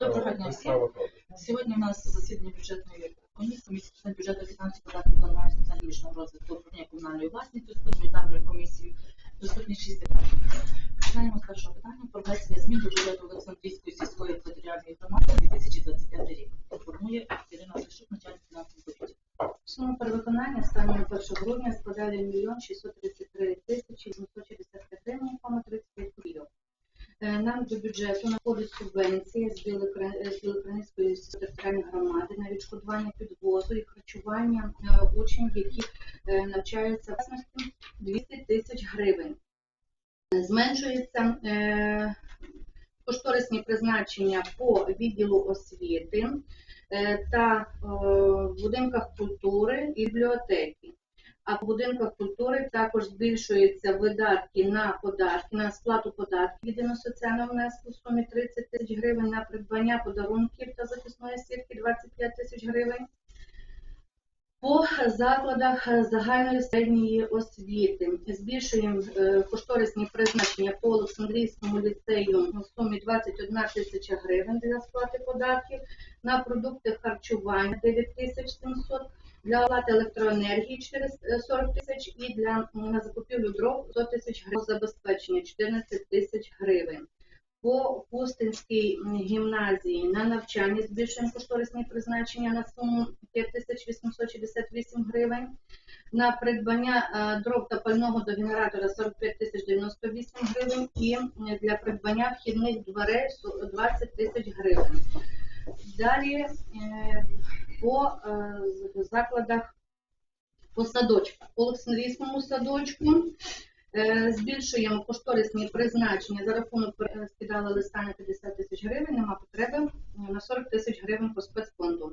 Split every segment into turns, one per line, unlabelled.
Доброго дня всім. Сьогодні у нас засідання бюджетної комісії, комісії бюджету, фінансів, податків, планування соціально-економічного розвитку, управління комунальної власності з комісією. Доступні шість питань. Починаємо з першого питання про внесення змін до бюджету Олександрійської сільської територіальної громади 2025 рік. Інформує Ірина Олешук, начальник фінансового комітету.
Сума перевиконання станом 1 грудня складає 1 мільйон 633 тисячі 765 гривень, кома 35 копійок. Е, Нам до бюджету надходить субвенція з Білокра- з Білокранської територіальної громади на відшкодування підвозу і харчування е, учнів, які е, навчаються власності 200 тисяч гривень. Е, Зменшується е, кошторисні призначення по відділу освіти е, та е, в будинках культури і бібліотеки. А в будинках культури також збільшуються видатки на податки, на сплату податків єдиного соціального внеску в сумі 30 тисяч гривень, на придбання подарунків та захисної сітки 25 тисяч гривень. По закладах загальної середньої освіти. Збільшуємо е, кошторисні призначення по Олександрійському ліцею в сумі 21 тисяча гривень для сплати податків, на продукти харчування 9 тисяч 700, для оплати електроенергії 440 тисяч і для на закупівлю дров 100 тисяч гривень забезпечення 14 тисяч гривень. По Пустинській гімназії на навчання збільшуємо кошторисні призначення на суму 5868 гривень. На придбання е, дров та пального до генератора 45 тисяч 98 гривень і для придбання вхідних дверей 20 тисяч гривень. Далі е, по е, закладах по садочках. По Олександрійському садочку е, збільшуємо кошторисні призначення за рахунок е, скидали листа на 50 тисяч гривень, нема потреби на 40 тисяч гривень по спецфонду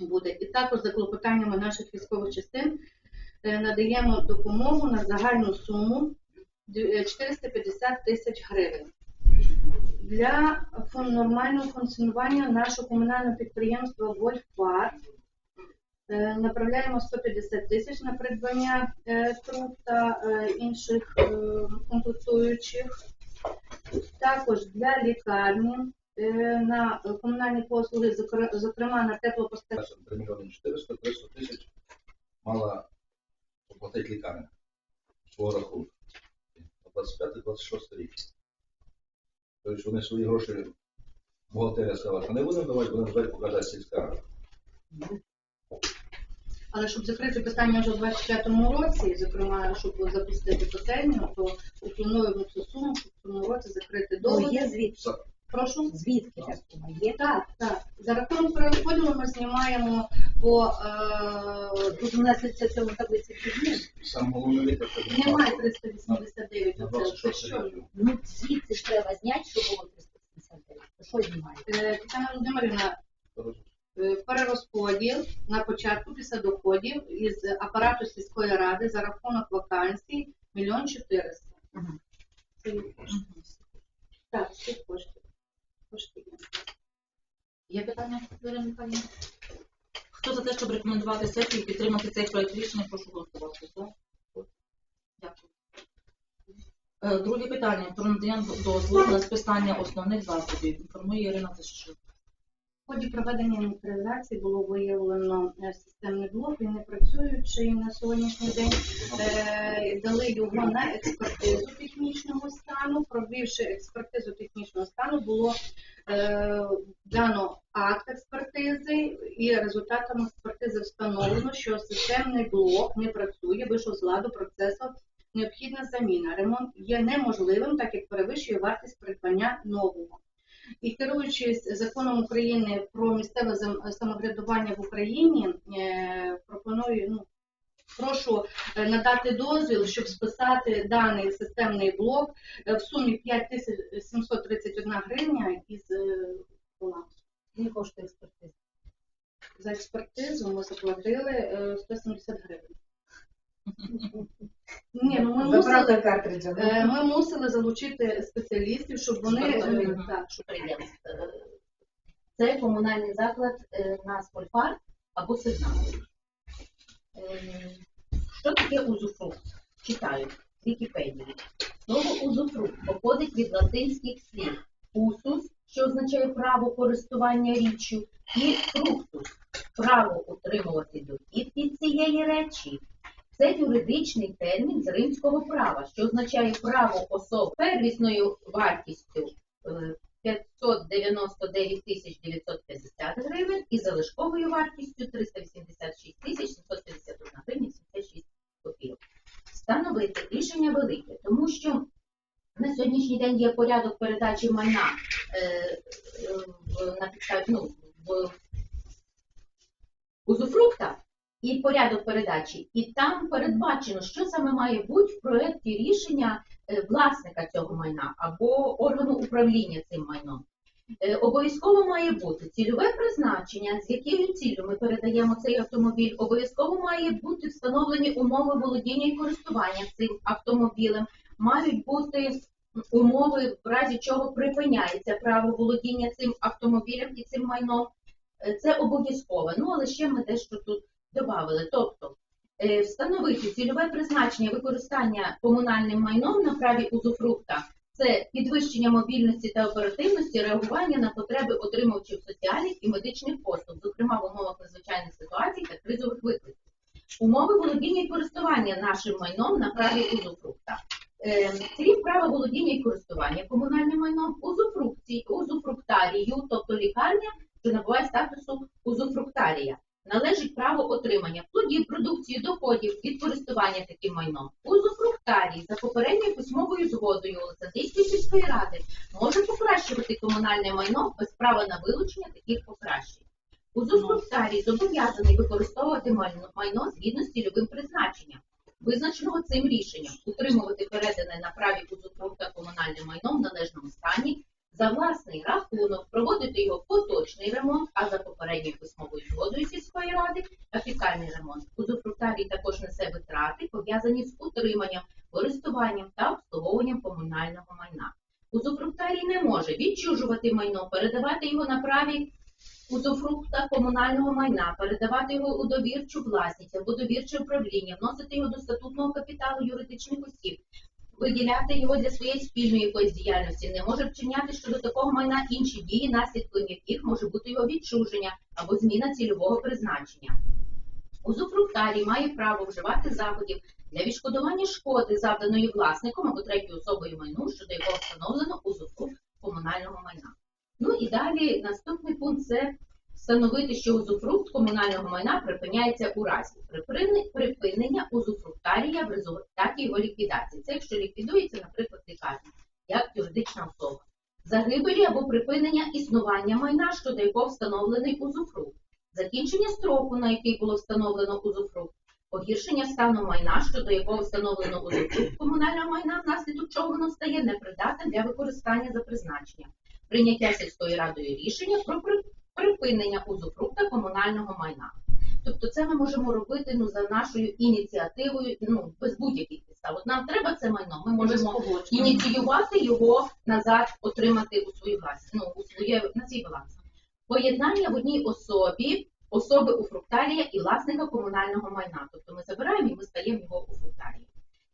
буде. І також за клопотаннями наших військових частин надаємо допомогу на загальну суму е, 450 тисяч гривень. Для нормального функціонування нашого комунального підприємства Вольфпар е, направляємо 150 тисяч на придбання е, труб та е, інших комплектуючих. Також для лікарні на комунальні послуги, зокрема на теплопостачання.
3 мільйони 400, 300 тисяч мала оплатити лікарня свого рахунку. На 25-26 рік. Тобто вони свої гроші, бухгалтерія сказала, що не будемо давати, будемо давати показати сільська рада.
Але щоб закрити питання вже в 25-му році, зокрема, щоб запустити котельню, то плануємо цю суму, щоб в цьому році закрити
Ну,
договір.
є звідки?
Прошу.
Звідки ця сума є?
Так, так. За рахунок перерозподілу ми знімаємо по е,
Тут у нас це в цьому таблиці підні.
Сам головний лікар це
немає 389.
на
Оце, це
26
що?
Ну, звідси ж треба зняти, що було 359. То що знімаєте?
Е, Тетяна Володимирівна, е, перерозподіл на початку після доходів із апарату сільської ради за рахунок вакансій мільйон чотириста. Це є кошти. Так, всі кошти. Є.
Питання, Михайлівна? Хто за те, щоб рекомендувати сесію і підтримати цей проект рішення, прошу голосувати. Дякую. Е, Друге питання про надання дозволу на списання основних засобів. Інформує Ірина Тишишин.
В ході проведення інвентаризації було виявлено е, системний блок, він не працюючий на сьогоднішній день. Е, Дали його на експертизу технічного стану. Провівши експертизу технічного стану, було дано акт експертизи, і результатами експертизи встановлено, що системний блок не працює, вийшов з ладу процесу. Необхідна заміна. Ремонт є неможливим, так як перевищує вартість придбання нового. І керуючись законом України про місцеве самоврядування в Україні, е, пропоную, ну, прошу е, надати дозвіл, щоб списати даний системний блок е, в сумі 5731 гривня із е, балансу.
Не коштує експертизи.
За експертизу ми заплатили е, 170 гривень. Ні, ну ми мусили,
картриджа.
е, ми мусили залучити спеціалістів, щоб вони так, щоб
Це комунальний заклад на Спольфар або Сигнал. Е, Що таке узуфрукт? Читаю в Вікіпедії. Слово узуфрукт походить від латинських слів усус, що означає право користування річчю, і фруктус право утримувати дохід від цієї речі. Це юридичний термін з римського права, що означає право особ первісною вартістю е, 599 тисяч 950 гривень і залишковою вартістю 386 тисяч 751 гривня 76 копійок. Встановити рішення велике, тому що на сьогоднішній день є порядок передачі майна е, е, на підставі, ну, в узуфрукта і порядок передачі, і там передбачено, що саме має бути в проєкті рішення е, власника цього майна або органу управління цим майном. Е, Обов'язково має бути цільове призначення, з якою ціллю ми передаємо цей автомобіль. Обов'язково має бути встановлені умови володіння і користування цим автомобілем. Мають бути умови, в разі чого припиняється право володіння цим автомобілем і цим майном. Е, Це обов'язково. Ну але ще ми дещо тут додали. Тобто е, встановити цільове призначення використання комунальним майном на праві узуфрукта це підвищення мобільності та оперативності, реагування на потреби отримувачів соціальних і медичних послуг, зокрема в умовах надзвичайних ситуацій та кризових викликів. Умови володіння і користування нашим майном на праві узуфрукта. Е, Крім права володіння і користування комунальним майном, узуфрукції, узуфруктарію, тобто лікарня, що набуває статусу узуфруктарія, належить право отримання плодів, продукції, доходів від користування таким майном. Узуфруктарій за попередньою письмовою згодою Олександрійської сільської ради може покращувати комунальне майно без права на вилучення таких покращень. Узуфруктарій зобов'язаний використовувати майно, згідно з цільовим призначенням, визначеного цим рішенням, утримувати передане на праві узуфрукта комунальне майно в належному стані, за власний рахунок проводити його поточний ремонт, а за попередньою письмовою згодою сільської ради капітальний ремонт. Узуфруктарій також несе витрати, пов'язані з утриманням, користуванням та обслуговуванням комунального майна. Узуфруктарій не може відчужувати майно, передавати його на праві узуфрукта комунального майна, передавати його у довірчу власність або довірче управління, вносити його до статутного капіталу юридичних осіб, виділяти його для своєї спільної якоїсь діяльності, не може вчиняти щодо такого майна інші дії, наслідком яких може бути його відчуження або зміна цільового призначення. Узуфруктарій має право вживати заходів для відшкодування шкоди, завданої власником або третьою особою майну, щодо якого встановлено узуфрукт комунального майна. Ну і далі наступний пункт це встановити, що узуфрукт комунального майна припиняється у разі припинення узуфруктарія в результаті його ліквідації. Це якщо ліквідується, наприклад, лікарня, як юридична особа. Загибелі або припинення існування майна, щодо якого встановлений узуфрукт, закінчення строку, на який було встановлено узуфрукт, погіршення стану майна, щодо якого встановлено узуфрукт комунального майна, внаслідок чого воно стає непридатним для використання за призначенням, прийняття сільською радою рішення про припинення узуфрукта комунального майна. Тобто це ми можемо робити ну, за нашою ініціативою, ну, без будь-яких підстав. От нам треба це майно, ми можемо ініціювати його назад, отримати у свою власність, ну, у своє, на свій баланс. Поєднання в одній особі, особи у фруктарія і власника комунального майна. Тобто ми забираємо і ми стаємо його у фруктарії.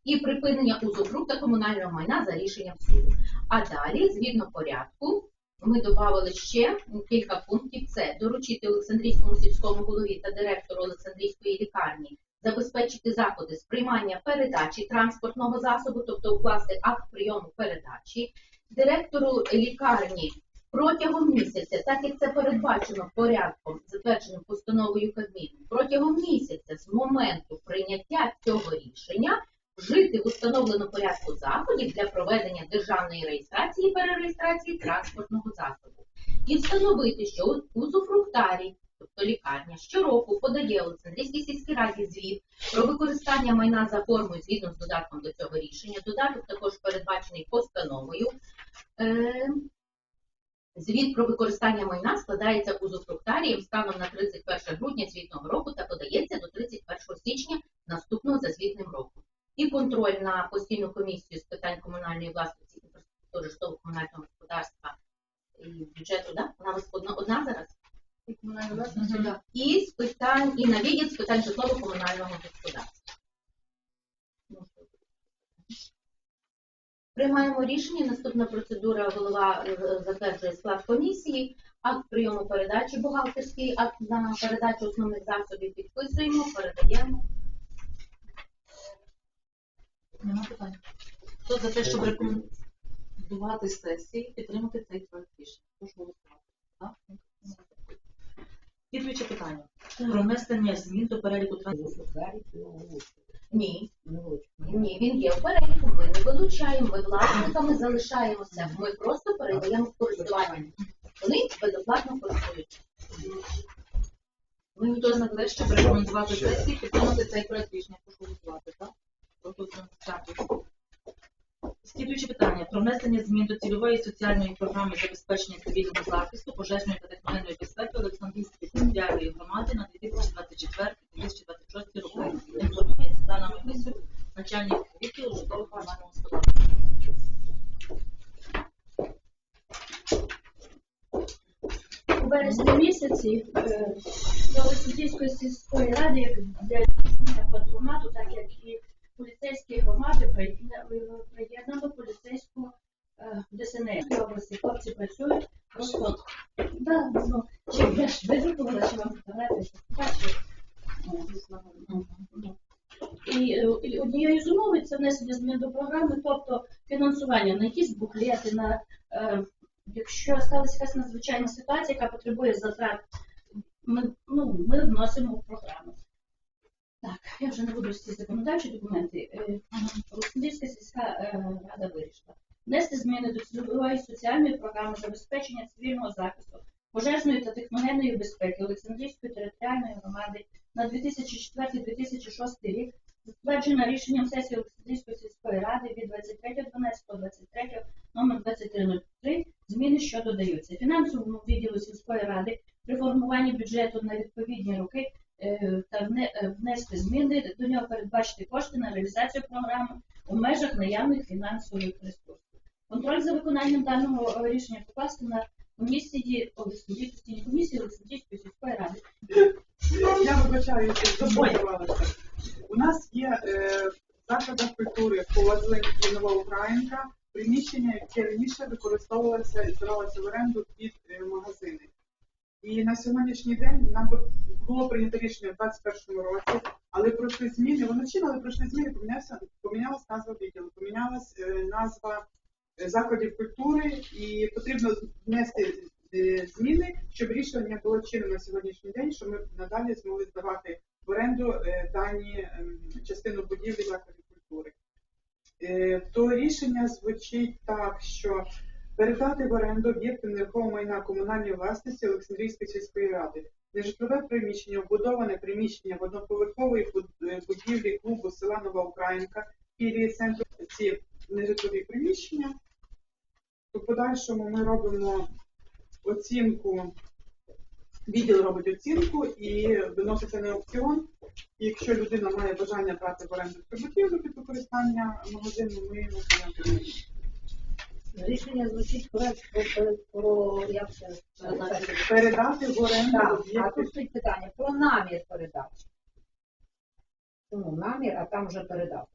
І припинення узуфрукта комунального майна за рішенням суду. А далі, згідно порядку, ми додали ще кілька пунктів. Це доручити Олександрійському сільському голові та директору Олександрійської лікарні забезпечити заходи з приймання передачі транспортного засобу, тобто укласти акт прийому передачі, директору лікарні протягом місяця, так як це передбачено порядком, затвердженим постановою Кабміну, протягом місяця з моменту прийняття цього рішення вжити в установленому порядку заходів для проведення державної реєстрації і перереєстрації транспортного засобу. І встановити, що узуфруктарій, тобто лікарня, щороку подає Олександрійській сільській раді звіт про використання майна за формою згідно з додатком до цього рішення. Додаток також передбачений постановою. Е, Звіт про використання майна складається узуфруктарієм станом на 31 грудня звітного року та подається до 31 січня наступного за звітним роком. І контроль на постійну комісію з питань комунальної власності, інфраструктури, житлово-комунального господарства і бюджету, да? Вона одна, одна зараз?
І комунальна власність,
Мгм.
да.
І з питань, і на відділ з питань житлово-комунального господарства. Приймаємо рішення. Наступна процедура голова е, затверджує склад комісії. Акт прийому передачі бухгалтерський, акт на передачу основних засобів підписуємо, передаємо.
Нема питань. Хто за те, щоб рекомендувати сесії, підтримати цей проект рішення? Прошу голосувати. Так? Слідуюче питання. Про внесення змін до переліку транспорту.
Ні, ні, він є в переліку. Ми не вилучаємо, ми власниками залишаємося. Ми просто передаємо в користування. Вони безоплатно користуються.
Ми хто за те, щоб рекомендувати сесії, підтримати цей проект рішення? Прошу голосувати. Так? Прошу. Дякую. Слідуюче питання про внесення змін до цільової соціальної програми забезпечення цивільного захисту, пожежної та техногенної безпеки Олександрійської територіальної громади на 2024-2026 роки. Інформує Світлана Михайлюк, начальник відділу житлово-комунального господарства.
у вересні місяці е, до Олександрійської сільської ради, як для здійснення патронату, так як і поліцейські громади приєдна- е, приєднано поліцейську е, ДСНС в області. Хлопці працюють просто да, ну, чи я ж виготовила, чи вам фотографії, бачите. Ну, І, е, однією з умов це внесення змін до програми, тобто фінансування на якісь буклети, на е, якщо сталася якась надзвичайна ситуація, яка потребує затрат, ми, ну, ми вносимо в програму. Так, я вже не буду всі законодавчі документи. Е, Олександрівська сільська рада вирішила внести зміни до цільової соціальної програми забезпечення цивільного захисту, пожежної та техногенної безпеки Олександрівської територіальної громади на 2004-2006 рік, затверджена рішенням сесії Олександрівської сільської ради від 23.12.23 номер 2303 зміни, що додаються. Фінансовому відділу сільської ради при формуванні бюджету на відповідні роки е, та е, внести зміни до нього передбачити кошти на реалізацію програми у межах наявних фінансових ресурсів. Контроль за виконанням даного е, рішення покласти на комісії Олександрійської постійній комісії Олександрійської сільської ради.
Я вибачаюся, запитувалася. У нас є е, в закладах культури Козлин і Нова Українка приміщення, яке раніше використовувалося і здавалося в оренду під е, магазини. І на сьогоднішній день нам було прийнято рішення в 2021 році, але пройшли зміни, воно чинно, але пройшли зміни, помінявся, помінялась назва відділу, помінялась е, назва е, закладів культури, і потрібно внести е, зміни, щоб рішення було чинне на сьогоднішній день, щоб ми надалі змогли здавати в оренду е, дані ем, частину будівлі закладів культури. Е, То рішення звучить так, що передати в оренду об'єкти нерухомого майна комунальної власності Олександрійської сільської ради. Нежитлове приміщення, вбудоване приміщення в одноповерховій е, будівлі клубу села Нова Українка, філії центру ці нежитлові приміщення. У подальшому ми робимо оцінку, відділ робить оцінку і виноситься на аукціон. І якщо людина має бажання брати в оренду цю будівлю під використання магазину, ми йому.
Рішення звучить про, про, як це
передати в оренду
Так, а тут стоїть питання про намір передачі. Чому намір, а там вже передав.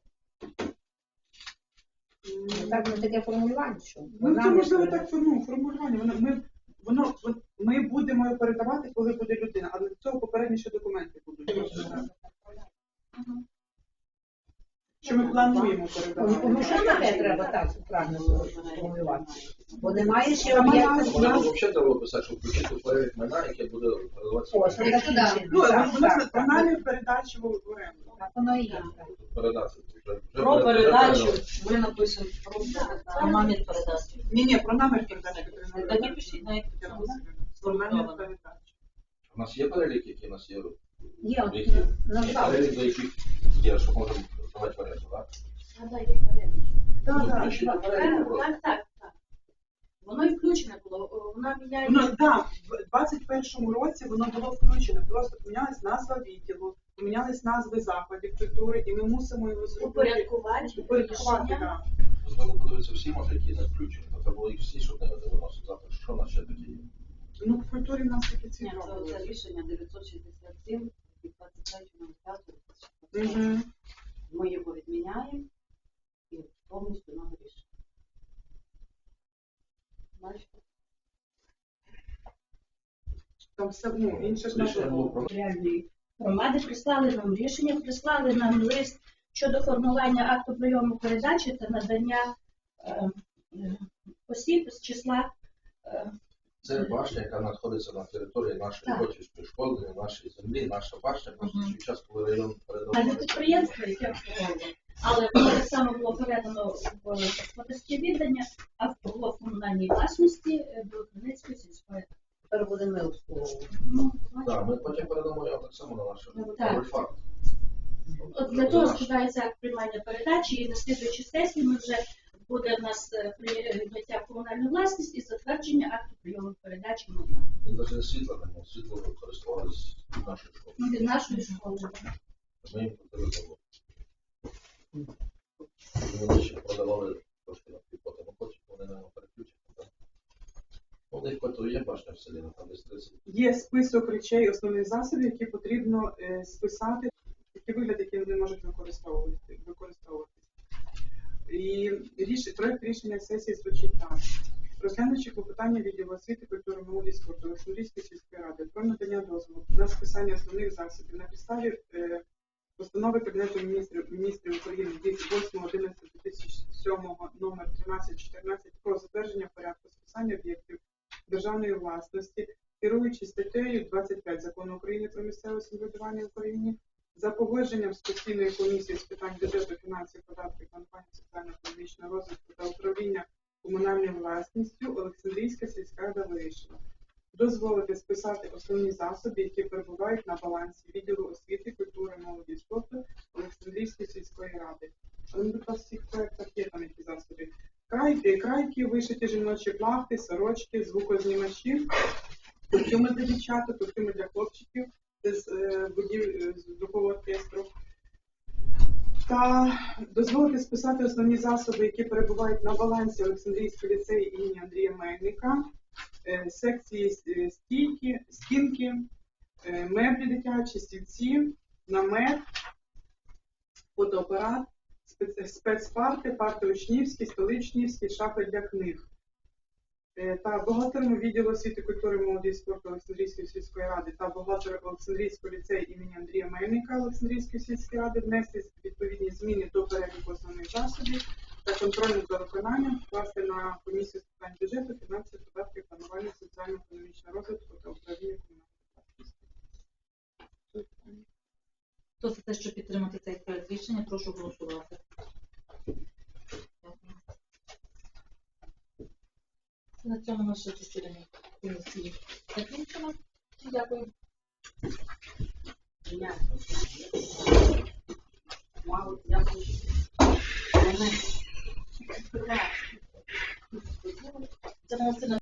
Ну, Так не таке формулювання, що
Ну, це
намір
можливо так ну, формулювання. Воно, ми, воно, вон- ми будемо його передавати, коли буде людина, але до цього попередні ще документи будуть. Що ми плануємо передавати.
Ну, що таке треба так правильно сформулювати? Бо немає ще об'єкта.
Вона взагалі треба писати, що включити перелік майна, яке буде передаватися.
Ось, ну,
Ну,
так.
намір передачі в оренду.
Так воно і є. так.
Передати. Вже- вже
Про передачу ми напишемо про про намір передачі.
Ні, ні, про намір передачі.
Тоді пишіть на як
Про намір
сформульовано.
передачі.
У нас є перелік, який у нас є.
Є, от,
Які?
назвав.
Перелік, до яких є, що можемо здавати в оренду, так?
Згадайте перелік.
Так,
Ну,
так.
включити в перелік просто.
Так, так, так. Воно і включене було. О, Вона міняє.
Воно так, в 21-му році воно було включено. Просто помінялась назва відділу, помінялись назви закладів культури, і ми мусимо його зробити.
упорядкувати
Упорядкувати,
рішення.
так.
Знову подивитися всі, може, які не включені. То треба було їх всі, щоб не виносити завтра. Що в нас ще тоді є?
Ну, в культурі в нас такі
Ні, це, це рішення 967 від 23.05.
Угу.
Ми його відміняємо і повністю нове рішення. Бачите?
Там все, ну, інше ж
Рішення було
громади прислали нам рішення, прислали нам лист щодо формування акту прийому передачі та надання е, е, осіб з числа е,
Це башня, яка знаходиться на території нашої. Хотівської школи, нашої землі, наша башня, просто свій час, коли район передав.
на підприємства, яке обслуговує. Але воно так само було передано в господарське віддання, а було в комунальній власності е, до Криницької сільської.
Тепер буде не обслуговувати.
Ну,
Так, ми потім передамо його так само на наш
Так.
факт.
От для того складається акт приймання передачі, і на слідуючій сесії ми вже буде в нас е, прийняття в комунальну власність і затвердження акту прийому передачі майна.
Навіть світло немає, світло використовувалось в нашій школі.
Ну, від нашої школи.
Ми їм. Вони ще продавали трошки на півпота, ну вони нам переключили. так. Ну, них потім є башня в селі, ну, там десь 30.
Є список речей, основних засобів, які потрібно е, списати, такий вигляд, який вони можуть використовувати. І ріш... проект рішення сесії звучить так. Розглянувши клопотання відділу освіти, культури, молоді спорту Олександрійської сільської ради про надання дозволу на списання основних засобів на підставі е, постанови Кабінету міністрів, міністрів України від 8.11.2007 номер 1314 про затвердження порядку списання об'єктів державної власності, керуючись статтею 25 Закону України про місцеве самоврядування в Україні, за погодженням з комісією з питань бюджету, фінансів, податків, компаній, соціально-економічного розвитку та управління комунальною власністю Олександрійська сільська рада вирішила дозволити списати основні засоби, які перебувають на балансі відділу освіти, культури, молоді і спорту Олександрійської сільської ради. Але у вас всіх проєктах є там які засоби. Крайки, крайки, вишиті жіночі плахти, сорочки, звукознімачі, костюми для дівчаток, костюми для хлопчиків з е, будів з звукового оркестру. Та дозволити списати основні засоби, які перебувають на балансі Олександрійського ліцею імені Андрія Мельника, е, секції е, стійки, стінки, е, меблі дитячі, стільці, намет, фотоапарат, спецпарти, парти учнівські, столичнівські, шафи для книг. Е, Та бухгалтером відділу освіти, культури, молоді і спорту Олександрійської сільської ради та бухгалтер Олександрійського ліцею імені Андрія Мельника Олександрійської сільської ради внести відповідні зміни до переліку основних засобів та контролю за виконанням вкласти на комісію з питань бюджету, фінансів, податків, планування соціально-економічного розвитку та управління комунальної.
Хто за те, щоб підтримати цей проект рішення, прошу голосувати. На цьому наше засідання комісії закінчено. Дякую.
Мало, дякую.
Це